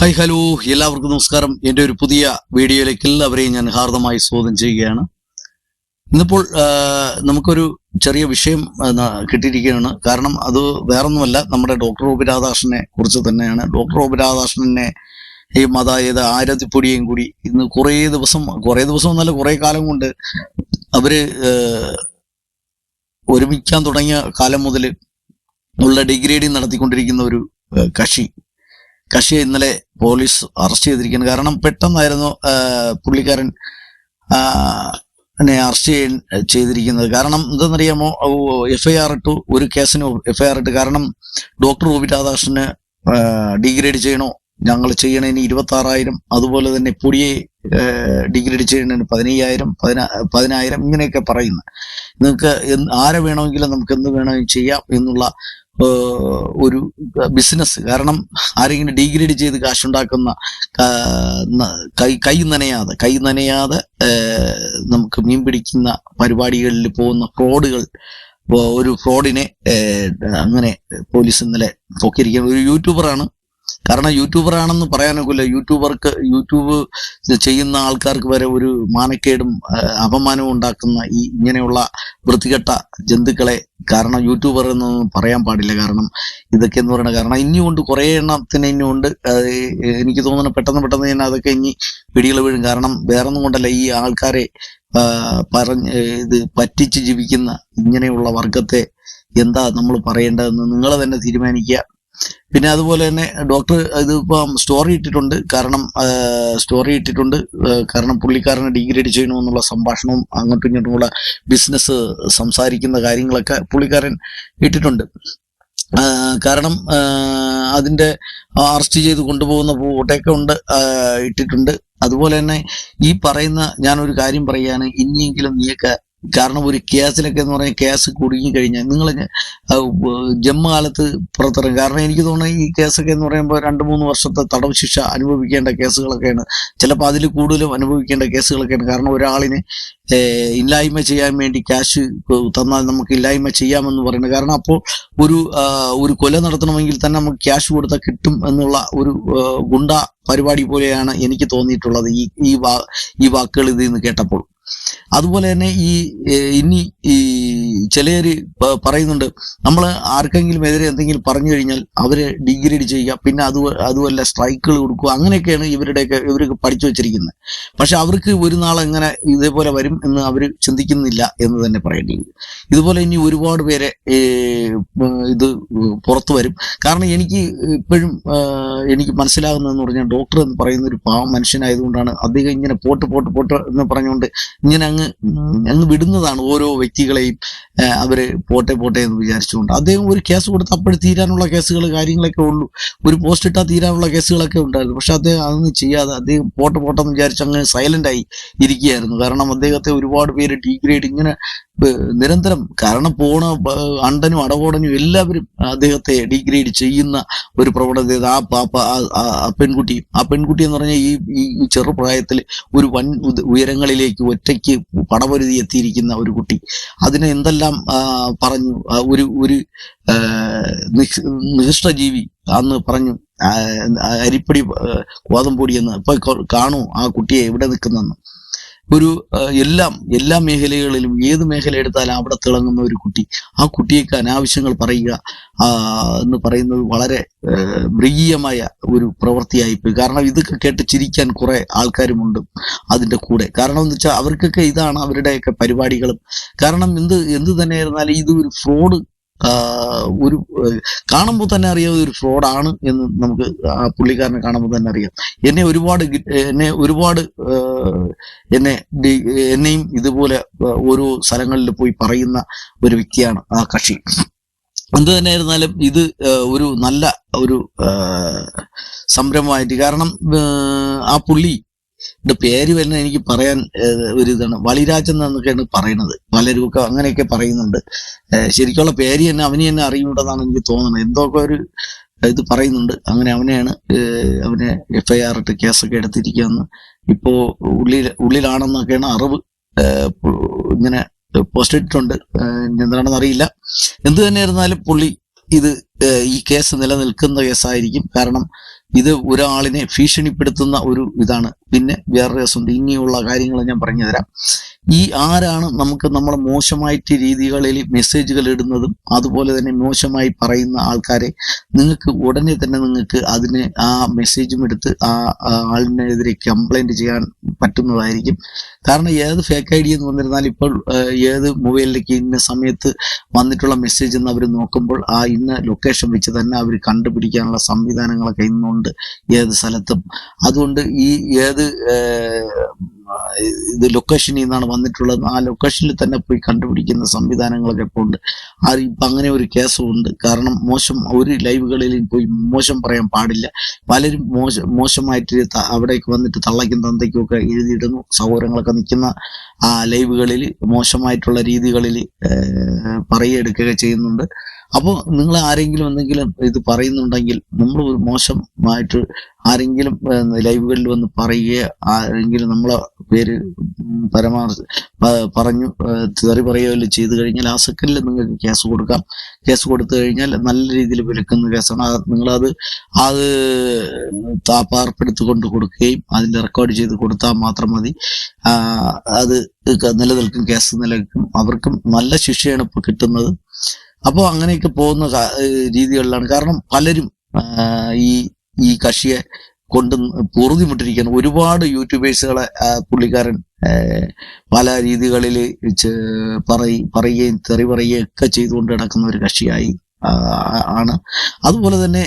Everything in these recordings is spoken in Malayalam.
ഹായ് ഹലോ എല്ലാവർക്കും നമസ്കാരം. എന്റെ ഒരു പുതിയ വീഡിയോയിലേക്ക് എല്ലാവരെയും ഞാൻ ഹാർദമായി സ്വാഗതം ചെയ്യുകയാണ്. ഇന്നിപ്പോൾ നമുക്കൊരു ചെറിയ വിഷയം കിട്ടിയിരിക്കുകയാണ്. കാരണം അത് വേറൊന്നുമല്ല നമ്മുടെ ഡോക്ടർ ഒ രാധാകൃഷ്ണനെ കുറിച്ച് തന്നെയാണ്. ഡോക്ടർ ഒ രാധാകൃഷ്ണനെ ഈ അതായത് ആരതിപ്പൊടിയും കൂടി ഇന്ന് കുറേ ദിവസം കുറേ ദിവസം എന്നല്ല കുറേ കാലം കൊണ്ട് അവർ ഒരുമിക്കാൻ തുടങ്ങിയ കാലം മുതൽ ഉള്ള ഡിഗ്രേഡിങ് നടത്തിക്കൊണ്ടിരിക്കുന്ന ഒരു കക്ഷി. കക്ഷിയെ ഇന്നലെ പോലീസ് അറസ്റ്റ് ചെയ്തിരിക്കുന്നത് കാരണം പെട്ടെന്നായിരുന്നു പുള്ളിക്കാരൻ എന്നെ അറസ്റ്റ് ചെയ്യാൻ ചെയ്തിരിക്കുന്നത്. കാരണം എന്തെന്നറിയാമോ എഫ് ഐ ആർ ഇട്ടു ഒരു കേസിന് എഫ് ഐ ആർ ഇട്ട്. കാരണം ഡോക്ടർ പി രാധാകൃഷ്ണന് ഡിഗ്രേഡ് ചെയ്യണോ? ഞങ്ങൾ ചെയ്യണതിന് ഇരുപത്തി ആറായിരം അതുപോലെ തന്നെ പൊടിയെ ഡിഗ്രേഡ് ചെയ്യണതിന് പതിനയ്യായിരം പതിനാ പതിനായിരം ഇങ്ങനെയൊക്കെ പറയുന്നു. നിങ്ങൾക്ക് ആരെ വേണമെങ്കിലും നമുക്ക് എന്ത് വേണമെങ്കിലും ചെയ്യാം എന്നുള്ള ഒരു ബിസിനസ് കാരണം ആരെങ്കിലും ഡിഗ്രേഡ് ചെയ്ത് കാശുണ്ടാക്കുന്ന കാ- കൈ നനയാതെ കൈ നനയാതെ നമുക്ക് മീൻ പിടിക്കുന്ന പരിപാടികളിൽ പോകുന്ന ഫ്രോഡുകൾ ഒരു ഫ്രോഡിനെ അങ്ങനെ പോലീസ് ഇന്നലെ പൊക്കിയിരിക്കുന്ന ഒരു യൂട്യൂബറാണ് കാരണം യൂട്യൂബർ ആണെന്ന് പറയാനൊക്കില്ല. യൂട്യൂബർക്ക് യൂട്യൂബ് ചെയ്യുന്ന ആൾക്കാർക്ക് വരെ ഒരു മാനക്കേടും അപമാനവും ഉണ്ടാക്കുന്ന ഈ ഇങ്ങനെയുള്ള വൃത്തികെട്ട ജന്തുക്കളെ കാരണം യൂട്യൂബർ എന്നൊന്നും പറയാൻ പാടില്ല. കാരണം ഇതൊക്കെ എന്ന് പറയുന്നത് കാരണം ഇനിയുണ്ട് കുറേ എണ്ണത്തിന് ഇനിയുണ്ട്. എനിക്ക് തോന്നുന്നു പെട്ടെന്ന് പെട്ടെന്ന് തന്നെ അതൊക്കെ ഇനി പിടികൾ വീഴും. കാരണം വേറൊന്നും കൊണ്ടല്ല ഈ ആൾക്കാരെ പറഞ്ഞ് ഇത് പറ്റിച്ച് ജീവിക്കുന്ന ഇങ്ങനെയുള്ള വർഗത്തെ എന്താ നമ്മൾ പറയേണ്ടതെന്ന് നിങ്ങൾ തന്നെ തീരുമാനിക്കുക. പിന്നെ അതുപോലെ തന്നെ ഡോക്ടർ ഇതിപ്പം സ്റ്റോറി ഇട്ടിട്ടുണ്ട്. കാരണം സ്റ്റോറി ഇട്ടിട്ടുണ്ട്. കാരണം പുള്ളിക്കാരനെ ഡിഗ്രേഡ് ചെയ്യണമെന്നുള്ള സംഭാഷണവും അങ്ങോട്ടും ഇങ്ങോട്ടുമുള്ള ബിസിനസ് സംസാരിക്കുന്ന കാര്യങ്ങളൊക്കെ പുള്ളിക്കാരൻ ഇട്ടിട്ടുണ്ട്. കാരണം അതിന്റെ അറസ്റ്റ് ചെയ്ത് കൊണ്ടുപോകുന്ന ഫോട്ടോയൊക്കെ ഉണ്ട് ഇട്ടിട്ടുണ്ട്. അതുപോലെ തന്നെ ഈ പറയുന്ന ഞാനൊരു കാര്യം പറയുകയാണ്. ഇനിയെങ്കിലും നീയൊക്കെ കാരണം ഒരു കേസിലൊക്കെ എന്ന് പറഞ്ഞാൽ കേസ് കുടുങ്ങി കഴിഞ്ഞാൽ നിങ്ങൾ ജന്മകാലത്ത് പുറത്തിറങ്ങും. കാരണം എനിക്ക് തോന്നുന്നത് ഈ കേസൊക്കെ എന്ന് പറയുമ്പോൾ രണ്ട് മൂന്ന് വർഷത്തെ തടവ് ശിക്ഷ അനുഭവിക്കേണ്ട കേസുകളൊക്കെയാണ്. ചിലപ്പോൾ അതിൽ കൂടുതലും അനുഭവിക്കേണ്ട കേസുകളൊക്കെയാണ്. കാരണം ഒരാളിനെ ഇല്ലായ്മ ചെയ്യാൻ വേണ്ടി ക്യാഷ് തന്നാൽ നമുക്ക് ഇല്ലായ്മ ചെയ്യാമെന്ന് പറയുന്നത്. കാരണം അപ്പോൾ ഒരു ഒരു കൊല നടത്തണമെങ്കിൽ തന്നെ നമുക്ക് ക്യാഷ് കൊടുത്താൽ കിട്ടും എന്നുള്ള ഒരു ഗുണ്ട പരിപാടി പോലെയാണ് എനിക്ക് തോന്നിയിട്ടുള്ളത് ഈ ഈ വാ ഈ വാക്കുകൾ ഇതിൽ നിന്ന് കേട്ടപ്പോൾ. അതുപോലെ തന്നെ ഈ ഇനി ഈ ചിലര് പറയുന്നുണ്ട് നമ്മൾ ആർക്കെങ്കിലും എതിരെ എന്തെങ്കിലും പറഞ്ഞു കഴിഞ്ഞാൽ അവരെ ഡിഗ്രേഡ് ചെയ്യുക പിന്നെ അത് അതുമല്ല സ്ട്രൈക്കുകൾ കൊടുക്കുക അങ്ങനെയൊക്കെയാണ് ഇവരുടെയൊക്കെ ഇവർക്ക് പഠിച്ചു വെച്ചിരിക്കുന്നത്. പക്ഷെ അവർക്ക് ഒരു നാൾ എങ്ങനെ ഇതേപോലെ വരും എന്ന് അവർ ചിന്തിക്കുന്നില്ല എന്ന് തന്നെ പറയേണ്ടി ഇതുപോലെ ഇനി ഒരുപാട് പേരെ ഇത് പുറത്തു വരും. കാരണം എനിക്ക് ഇപ്പോഴും എനിക്ക് മനസ്സിലാകുന്നതെന്ന് പറഞ്ഞാൽ ഡോക്ടർ എന്ന് പറയുന്ന ഒരു പാവം മനുഷ്യനായതുകൊണ്ടാണ് അദ്ദേഹം ഇങ്ങനെ പോട്ട് പോട്ട് പോട്ട് എന്ന് പറഞ്ഞുകൊണ്ട് ഇങ്ങനെ അങ്ങ് അങ്ങ് വിടുന്നതാണ് ഓരോ വ്യക്തികളെയും അവർ പോട്ടെ പോട്ടെ എന്ന് വിചാരിച്ചുകൊണ്ട്. അദ്ദേഹം ഒരു കേസ് കൊടുത്ത് അപ്പോഴും തീരാനുള്ള കേസുകൾ കാര്യങ്ങളൊക്കെ ഉള്ളൂ. ഒരു പോസ്റ്റ് ഇട്ടാൽ തീരാനുള്ള കേസുകളൊക്കെ ഉണ്ടായിരുന്നു. പക്ഷെ അദ്ദേഹം അതൊന്നും ചെയ്യാതെ അദ്ദേഹം പോട്ടെ പോട്ടെന്ന് വിചാരിച്ച് അങ്ങ് സൈലന്റ് ആയി ഇരിക്കുകയായിരുന്നു. കാരണം അദ്ദേഹത്തെ ഒരുപാട് പേര് ഡിഗ്രേഡ് ഇങ്ങനെ നിരന്തരം കാരണം പോണ അണ്ടനും അടവോടനും എല്ലാവരും അദ്ദേഹത്തെ ഡിഗ്രേഡ് ചെയ്യുന്ന ഒരു പ്രവണത ആ പാപ്പ ആ- പെൺകുട്ടി. ആ പെൺകുട്ടി എന്ന് പറഞ്ഞാൽ ഈ ഈ- ചെറുപ്രായത്തിൽ ഒരു വൻ ഉയരങ്ങളിലേക്ക് ഉയരങ്ങളിലേക്ക് ഒറ്റയ്ക്ക് പടപൊരുതി എത്തിയിരിക്കുന്ന ഒരു കുട്ടി. അതിനെ എന്തെല്ലാം പറഞ്ഞു ഒരു ഒരു നികൃഷ്ടജീവി അന്ന് പറഞ്ഞു അരിപ്പൊടി അരിപ്പടി ആ, ഗോതമ്പൊടി എന്ന് ഇപ്പൊ കാണൂ ആ കുട്ടിയെ എവിടെ നിൽക്കുന്നെന്ന്. ഒരു എല്ലാം എല്ലാ മേഖലകളിലും ഏത് മേഖല എടുത്താലും അവിടെ തിളങ്ങുന്ന ഒരു കുട്ടി. ആ കുട്ടിയൊക്കെ അനാവശ്യങ്ങൾ പറയുക എന്ന് പറയുന്നത് വളരെ മൃഗീയമായ ഒരു പ്രവൃത്തിയായിപ്പോയി. കാരണം ഇതൊക്കെ കേട്ട് ചിരിക്കാൻ കുറെ ആൾക്കാരുമുണ്ട് അതിന്റെ കൂടെ. കാരണം എന്ന് വെച്ചാൽ അവർക്കൊക്കെ ഇതാണ് അവരുടെയൊക്കെ പരിപാടികളും. കാരണം എന്ത് എന്ത് തന്നെയായിരുന്നാലും ഇത് ഒരു ഫ്രോഡ് ഒരു കാണുമ്പോൾ തന്നെ അറിയാം ഒരു ഫ്രോഡാണ് എന്ന് നമുക്ക് ആ പുള്ളിക്കാരനെ കാണുമ്പോൾ തന്നെ അറിയാം. എന്നെ ഒരുപാട് എന്നെ ഒരുപാട് എന്നെ എന്നെയും ഇതുപോലെ ഓരോ സ്ഥലങ്ങളിൽ പോയി പറയുന്ന ഒരു വ്യക്തിയാണ് ആ കക്ഷി. എന്ത് തന്നെയായിരുന്നാലും ഇത് ഒരു നല്ല ഒരു സംരംഭമായിട്ട് കാരണം ആ പുള്ളി ന്റെ പേര് വരുന്ന എനിക്ക് പറയാൻ ഒരു ഇതാണ്. വളിരാജൻ എന്നൊക്കെയാണ് പറയുന്നത്. പലരും അങ്ങനെയൊക്കെ പറയുന്നുണ്ട്. ശരിക്കുള്ള പേര് തന്നെ അവന് തന്നെ അറിയുന്നുണ്ടെന്നാണ് എനിക്ക് തോന്നുന്നത്. എന്തൊക്കെ ഒരു ഇത് പറയുന്നുണ്ട്. അങ്ങനെ അവനെയാണ് അവനെ എഫ് ഐ ആർ ഇട്ട് കേസൊക്കെ എടുത്തിരിക്കുകയെന്ന് ഇപ്പോ ഉള്ളിൽ ഉള്ളിലാണെന്നൊക്കെയാണ് അറിവ്. ഇങ്ങനെ പോസ്റ്റ് ഇട്ടിട്ടുണ്ട്. എന്താണെന്ന് അറിയില്ല. എന്ത് തന്നെയായിരുന്നാലും പുള്ളി ഇത് ഈ കേസ് നിലനിൽക്കുന്ന കേസായിരിക്കും. കാരണം ഇത് ഒരാളിനെ ഭീഷണിപ്പെടുത്തുന്ന ഒരു ഇതാണ്. പിന്നെ വേറെ രസമുണ്ട്. ഇനിയുള്ള കാര്യങ്ങൾ ഞാൻ പറഞ്ഞു തരാം ഈ ആരാണ് നമുക്ക് നമ്മൾ മോശമായിട്ട് രീതികളിൽ മെസ്സേജുകൾ ഇടുന്നതും അതുപോലെ തന്നെ മോശമായി പറയുന്ന ആൾക്കാരെ നിങ്ങൾക്ക് ഉടനെ തന്നെ നിങ്ങൾക്ക് അതിന് ആ മെസ്സേജും എടുത്ത് ആ ആ ആളിനെതിരെ കംപ്ലൈന്റ് ചെയ്യാൻ പറ്റുന്നതായിരിക്കും. കാരണം ഏത് ഫേക്ക് ഐ ഡി എന്ന് വന്നിരുന്നാൽ ഇപ്പോൾ ഏത് മൊബൈലിലേക്ക് ഇന്ന സമയത്ത് വന്നിട്ടുള്ള മെസ്സേജ് എന്ന് അവർ നോക്കുമ്പോൾ ആ ഇന്ന ലൊക്കേഷൻ വെച്ച് തന്നെ അവർ കണ്ടുപിടിക്കാനുള്ള സംവിധാനങ്ങളൊക്കെ ഇന്നുണ്ട് ഏത് സ്ഥലത്തും. അതുകൊണ്ട് ഈ ഏത് ഇത് ലൊക്കേഷനിൽ നിന്നാണ് വന്നിട്ടുള്ളത്. ആ ലൊക്കേഷനിൽ തന്നെ പോയി കണ്ടുപിടിക്കുന്ന സംവിധാനങ്ങളൊക്കെ ഇപ്പോൾ ഉണ്ട്. ആ ഇപ്പം അങ്ങനെ ഒരു കേസും ഉണ്ട്. കാരണം മോശം ഒരു ലൈവുകളിൽ പോയി മോശം പറയാൻ പാടില്ല. പലരും മോശം മോശമായിട്ട് അവിടേക്ക് വന്നിട്ട് തള്ളയ്ക്കും തന്തയ്ക്കും ഒക്കെ എഴുതിയിടുന്നു. സൗകര്യങ്ങളൊക്കെ നിൽക്കുന്ന ആ ലൈവുകളിൽ മോശമായിട്ടുള്ള രീതികളിൽ പറയുകയെടുക്കുക ചെയ്യുന്നുണ്ട്. അപ്പോൾ നിങ്ങൾ ആരെങ്കിലും എന്തെങ്കിലും ഇത് പറയുന്നുണ്ടെങ്കിൽ നമ്മൾ മോശമായിട്ട് ആരെങ്കിലും ലൈവുകളിൽ വന്ന് പറയുകയോ ആരെങ്കിലും നമ്മളെ പേര് പരമാ പറഞ്ഞു തെറി പറയുകയോ ചെയ്തു കഴിഞ്ഞാൽ ആ സെക്കൻഡിൽ നിങ്ങൾക്ക് കേസ് കൊടുക്കാം. കേസ് കൊടുത്തു കഴിഞ്ഞാൽ നല്ല രീതിയിൽ വിലക്കുന്ന കേസാണ്. നിങ്ങളത് അത് താപ്പാർപ്പെടുത്തി കൊണ്ട് കൊടുക്കുകയും അതിന്റെ റെക്കോർഡ് ചെയ്ത് കൊടുത്താൽ മാത്രം മതി. അത് നിലനിൽക്കും കേസ് നിലനിൽക്കും. അവർക്കും നല്ല ശിക്ഷയാണ് ഇപ്പോൾ കിട്ടുന്നത്. അപ്പോൾ അങ്ങനെയൊക്കെ പോകുന്ന രീതികളിലാണ്. കാരണം പലരും ഈ ഈ കക്ഷിയെ കൊണ്ട് പൊറുതിമുട്ടിരിക്കുകയാണ് ഒരുപാട് യൂട്യൂബേഴ്സുകളെ പുള്ളിക്കാരൻ പല രീതികളിൽ പറയി പറയുകയും തെറി പറയുകയും ഒക്കെ ചെയ്തുകൊണ്ട് നടക്കുന്ന ഒരു കക്ഷിയായി ആണ്. അതുപോലെ തന്നെ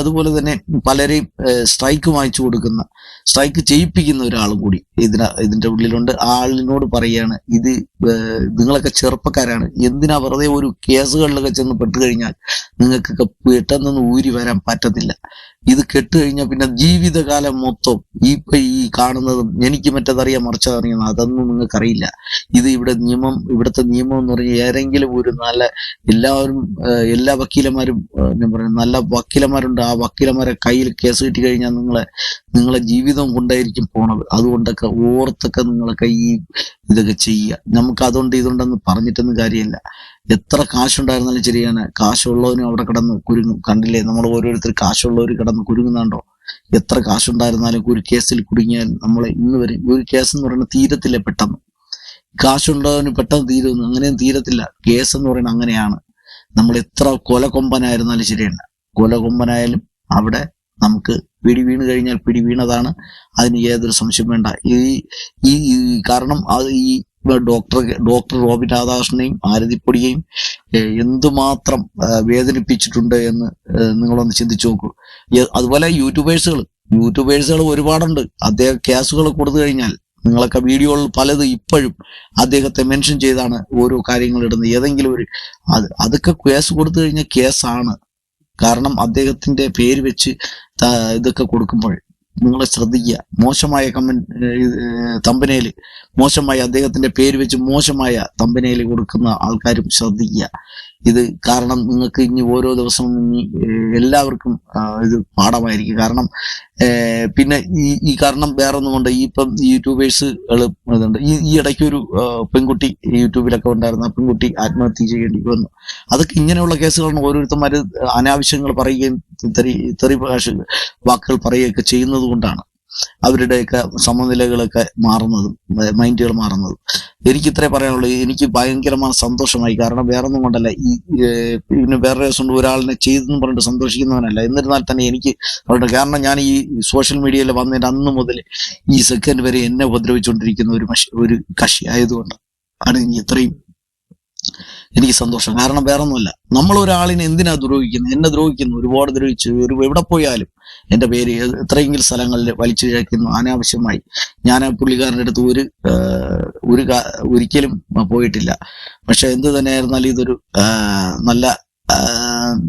അതുപോലെ തന്നെ പലരെയും സ്ട്രൈക്ക് വാങ്ങിച്ചു കൊടുക്കുന്ന സ്ട്രൈക്ക് ചെയ്യിപ്പിക്കുന്ന ഒരാളും കൂടി ഇതിന ഇതിന്റെ ഉള്ളിലുണ്ട്. ആളിനോട് പറയാണ് ഇത് നിങ്ങളൊക്കെ ചെറുപ്പക്കാരാണ്. എന്തിനാ വെറുതെ ഒരു കേസുകളിലൊക്കെ ചെന്ന് പെട്ട് കഴിഞ്ഞാൽ നിങ്ങൾക്കൊക്കെ പെട്ടെന്നൊന്നും ഊരി വരാൻ പറ്റത്തില്ല. ഇത് കെട്ട് കഴിഞ്ഞാൽ പിന്നെ ജീവിതകാലം മൊത്തം ഈ ഈ കാണുന്നതും എനിക്ക് മറ്റേതറിയാം മറിച്ചതറിയാം അതൊന്നും നിങ്ങൾക്കറിയില്ല. ഇത് ഇവിടെ നിയമം ഇവിടുത്തെ നിയമം എന്ന് പറഞ്ഞാൽ ഏതെങ്കിലും ഒരു നല്ല എല്ലാവരും എല്ലാ വക്കീലന്മാരും ഞാൻ പറയുന്നത് നല്ല വക്കീലന്മാരുണ്ട്. ആ വക്കീലന്മാരെ കയ്യിൽ കേസ് കിട്ടി കഴിഞ്ഞാൽ നിങ്ങളെ നിങ്ങളെ ജീവിതം കൊണ്ടായിരിക്കും പോണത്. അതുകൊണ്ടൊക്കെ ഓർത്തൊക്കെ നിങ്ങളെ ഈ ഇതൊക്കെ ചെയ്യുക. നമുക്ക് അതുകൊണ്ട് ഇതുണ്ടെന്ന് പറഞ്ഞിട്ടൊന്നും കാര്യമില്ല. എത്ര കാശുണ്ടായിരുന്നാലും ശരിയാണ്. കാശുള്ളവനും അവിടെ കിടന്ന് കുരുങ്ങും. കണ്ടില്ലേ? നമ്മൾ ഓരോരുത്തർ കാശുള്ളവർ കിടന്ന് കുരുങ്ങുന്നുണ്ടോ എത്ര കാശുണ്ടായിരുന്നാലും ഒരു കേസിൽ കുടുങ്ങിയാൽ നമ്മളെ ഇന്ന് വരെ ഒരു കേസ് എന്ന് പറയുന്നത് തീരത്തില്ല പെട്ടെന്ന്. കാശുണ്ടവന് പെട്ടെന്ന് തീരുന്നു അങ്ങനെയും തീരത്തില്ല. കേസ് എന്ന് പറയുന്നത് അങ്ങനെയാണ്. നമ്മൾ എത്ര കൊലകൊമ്പനായിരുന്നാലും ശരിയല്ല. കൊലകൊമ്പനായാലും അവിടെ നമുക്ക് പിടി വീണ് കഴിഞ്ഞാൽ പിടി വീണതാണ്. അതിന് ഏതൊരു സംശയം വേണ്ട. ഈ ഈ കാരണം അത് ഈ ഡോക്ടർ ഡോക്ടർ റോബിൻ രാധാകൃഷ്ണനെയും ആരതിപ്പൊടിയെയും എന്തുമാത്രം വേദനിപ്പിച്ചിട്ടുണ്ട് എന്ന് നിങ്ങളൊന്ന് ചിന്തിച്ചു നോക്കൂ. അതുപോലെ യൂട്യൂബേഴ്സുകൾ യൂട്യൂബേഴ്സുകൾ ഒരുപാടുണ്ട്. അദ്ദേഹം കേസുകൾ കൊടുത്തു കഴിഞ്ഞാൽ നിങ്ങളൊക്കെ വീഡിയോകളിൽ പലതും ഇപ്പോഴും അദ്ദേഹത്തെ മെൻഷൻ ചെയ്താണ് ഓരോ കാര്യങ്ങൾ ഇടുന്നത്. ഏതെങ്കിലും ഒരു അത് അതൊക്കെ കേസ് കൊടുത്തു കഴിഞ്ഞാൽ കേസാണ്. കാരണം അദ്ദേഹത്തിന്റെ പേര് വെച്ച് ഇതൊക്കെ കൊടുക്കുമ്പോൾ നിങ്ങൾ ശ്രദ്ധിക്കുക. മോശമായ കമന്റ് തമ്പനയിൽ മോശമായ അദ്ദേഹത്തിന്റെ പേര് വെച്ച് മോശമായ തമ്പനയിൽ കൊടുക്കുന്ന ആൾക്കാരും ശ്രദ്ധിക്കുക. ഇത് കാരണം നിങ്ങൾക്ക് ഇനി ഓരോ ദിവസവും ഇനി എല്ലാവർക്കും ഇത് പാഠമായിരിക്കും. കാരണം പിന്നെ ഈ ഈ കാരണം വേറെ ഒന്നും കൊണ്ട് ഈ ഇപ്പം യൂട്യൂബേഴ്സ് ഇതുണ്ട്. ഈ ഈ ഇടയ്ക്ക് ഒരു പെൺകുട്ടി യൂട്യൂബിലൊക്കെ ഉണ്ടായിരുന്ന. പെൺകുട്ടി ആത്മഹത്യ ചെയ്യേണ്ടി വന്നു. അതൊക്കെ ഇങ്ങനെയുള്ള കേസുകളാണ് ഓരോരുത്തന്മാർ അനാവശ്യങ്ങൾ പറയുകയും തെറി തെറി ഭാഷ വാക്കുകൾ പറയുകയൊക്കെ ചെയ്യുന്നത് കൊണ്ടാണ്. അവരുടെയൊക്കെ സമനിലകളൊക്കെ മാറുന്നതും മൈൻഡുകൾ മാറുന്നതും. എനിക്ക് ഇത്രേ പറയാനുള്ളൂ എനിക്ക് ഭയങ്കരമായ സന്തോഷമായി. കാരണം വേറെ ഒന്നും കൊണ്ടല്ല ഈ പിന്നെ വേറെ ദിവസം ഒരാളിനെ ചെയ്തെന്ന് പറഞ്ഞിട്ട് സന്തോഷിക്കുന്നവനല്ല. എന്നിരുന്നാൽ തന്നെ എനിക്ക് അവരുടെ കാരണം ഞാൻ ഈ സോഷ്യൽ മീഡിയയിൽ വന്നതിന്റെ അന്ന് മുതൽ ഈ സെക്കൻഡ് വരെ എന്നെ ഉപദ്രവിച്ചുകൊണ്ടിരിക്കുന്ന ഒരു ഒരു കക്ഷി ആയതുകൊണ്ട് ആണ് എനിക്ക് ഇത്രയും എനിക്ക് സന്തോഷം. കാരണം വേറെ ഒന്നുമല്ല നമ്മൾ ഒരാളിനെ എന്തിനാ ദ്രോഹിക്കുന്നത്? എന്നെ ദ്രോഹിക്കുന്നു? ഒരുപാട് ദ്രോഹിച്ചു. ഒരു എവിടെ പോയാലും എന്റെ പേര് എത്രയെങ്കിലും സ്ഥലങ്ങളിൽ വലിച്ചു കഴിക്കുന്നു അനാവശ്യമായി. ഞാൻ ആ പുള്ളിക്കാരന്റെ അടുത്ത് ഒരു ഒരു ഒരിക്കലും പോയിട്ടില്ല. പക്ഷെ എന്ത് തന്നെയായിരുന്നാലും ഇതൊരു നല്ല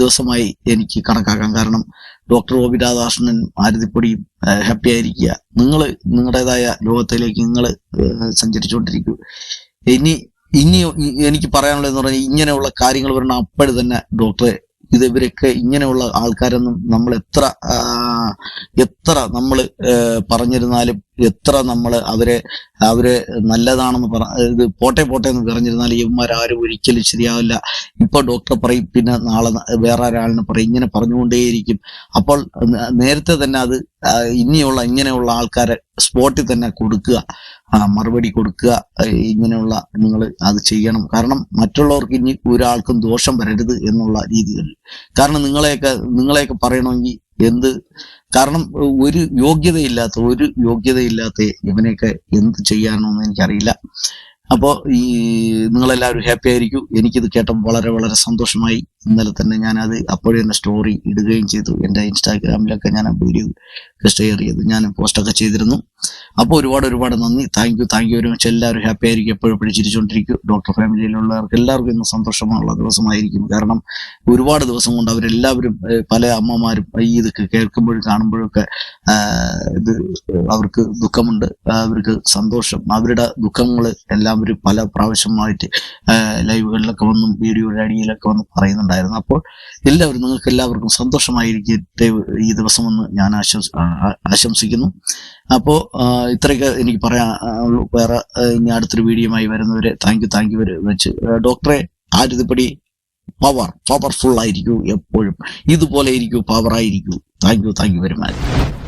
ദിവസമായി എനിക്ക് കണക്കാക്കാം. കാരണം ഡോക്ടർ ഒ പി രാധാകൃഷ്ണൻ ആരതിപ്പൊടിയും ഹാപ്പി ആയിരിക്കുക. നിങ്ങൾ നിങ്ങളുടേതായ ലോകത്തിലേക്ക് നിങ്ങൾ സഞ്ചരിച്ചുകൊണ്ടിരിക്കൂ. ഇനി ഇനി എനിക്ക് പറയാനുള്ളതെന്ന് പറഞ്ഞാൽ ഇങ്ങനെയുള്ള കാര്യങ്ങൾ വരണം. അപ്പോഴും തന്നെ ഡോക്ടറെ ഇത് ഇവരൊക്കെ ഇങ്ങനെയുള്ള ആൾക്കാരൊന്നും നമ്മൾ എത്ര എത്ര നമ്മൾ പറഞ്ഞിരുന്നാലും എത്ര നമ്മൾ അവരെ അവരെ നല്ലതാണെന്ന് പറ ഇത് പോട്ടെ പോട്ടെ എന്ന് പറഞ്ഞിരുന്നാലും ഇവന്മാർ ആരും ഒരിക്കലും ശരിയാവില്ല. ഇപ്പൊ ഡോക്ടർ പറയും പിന്നെ നാളെ വേറെ ഒരാളിനെ പറയും ഇങ്ങനെ പറഞ്ഞുകൊണ്ടേയിരിക്കും. അപ്പോൾ നേരത്തെ തന്നെ അത് ഇനിയുള്ള ഇങ്ങനെയുള്ള ആൾക്കാരെ സ്പോട്ടിൽ തന്നെ കൊടുക്കുക. മറുപടി കൊടുക്കുക. ഇങ്ങനെയുള്ള നിങ്ങൾ അത് ചെയ്യണം. കാരണം മറ്റുള്ളവർക്ക് ഇനി ഒരാൾക്കും ദോഷം വരരുത് എന്നുള്ള രീതികളിൽ. കാരണം നിങ്ങളെയൊക്കെ നിങ്ങളെയൊക്കെ പറയണമെങ്കിൽ എന്ത് കാരണം ഒരു യോഗ്യതയില്ലാത്ത ഒരു യോഗ്യതയില്ലാത്ത ഇവനെയൊക്കെ എന്ത് ചെയ്യാനൊന്നും എനിക്കറിയില്ല. അപ്പോൾ ഈ നിങ്ങളെല്ലാവരും ഹാപ്പി ആയിരിക്കും. എനിക്കിത് കേട്ടപ്പോൾ വളരെ വളരെ സന്തോഷമായി. ഇന്നലെ തന്നെ ഞാനത് അപ്പോഴേ തന്നെ സ്റ്റോറി ഇടുകയും ചെയ്തു. എന്റെ ഇൻസ്റ്റാഗ്രാമിലൊക്കെ ഞാൻ വീഡിയോ ഷെയർ ചെയ്തു ഞാൻ പോസ്റ്റൊക്കെ ചെയ്തിരുന്നു. അപ്പോൾ ഒരുപാട് ഒരുപാട് നന്ദി. Thank you thank you very much എല്ലാവരും ഹാപ്പി ആയിരിക്കും. എപ്പോഴും എപ്പോഴും ചിരിച്ചുകൊണ്ടിരിക്കും. ഡോക്ടർ ഫാമിലിയിലുള്ളവർക്ക് എല്ലാവർക്കും ഇന്ന് സന്തോഷമുള്ള ദിവസമായിരിക്കും. കാരണം ഒരുപാട് ദിവസം കൊണ്ട് അവരെല്ലാവരും പല അമ്മമാരും ഈ ഇതൊക്കെ കേൾക്കുമ്പോഴും കാണുമ്പോഴൊക്കെ ഇത് അവർക്ക് ദുഃഖമുണ്ട്. അവർക്ക് സന്തോഷം. അവരുടെ ദുഃഖങ്ങൾ എല്ലാവരും പല പ്രാവശ്യമായിട്ട് ലൈവുകളിലൊക്കെ വന്നും വീഡിയോയുടെ അടിയിലൊക്കെ വന്ന് പറയുന്നുണ്ടായിരുന്നു. അപ്പോൾ എല്ലാവരും നിങ്ങൾക്ക് എല്ലാവർക്കും സന്തോഷമായിരിക്കട്ടെ ഈ ദിവസമെന്ന് ഞാൻ ആശംസ ആശംസിക്കുന്നു. അപ്പോൾ ഇത്രയൊക്കെ എനിക്ക് പറയാൻ വേറെ ഇനി അടുത്തൊരു വീഡിയോയുമായി വരുന്നവരെ താങ്ക് യു താങ്ക് യു വെച്ച്. ഡോക്ടറെ ആരുതിപ്പടി പവർ പവർഫുൾ ആയിരിക്കൂ എപ്പോഴും. ഇതുപോലെ ഇരിക്കൂ power ആയിരിക്കൂ. Thank you thank you very much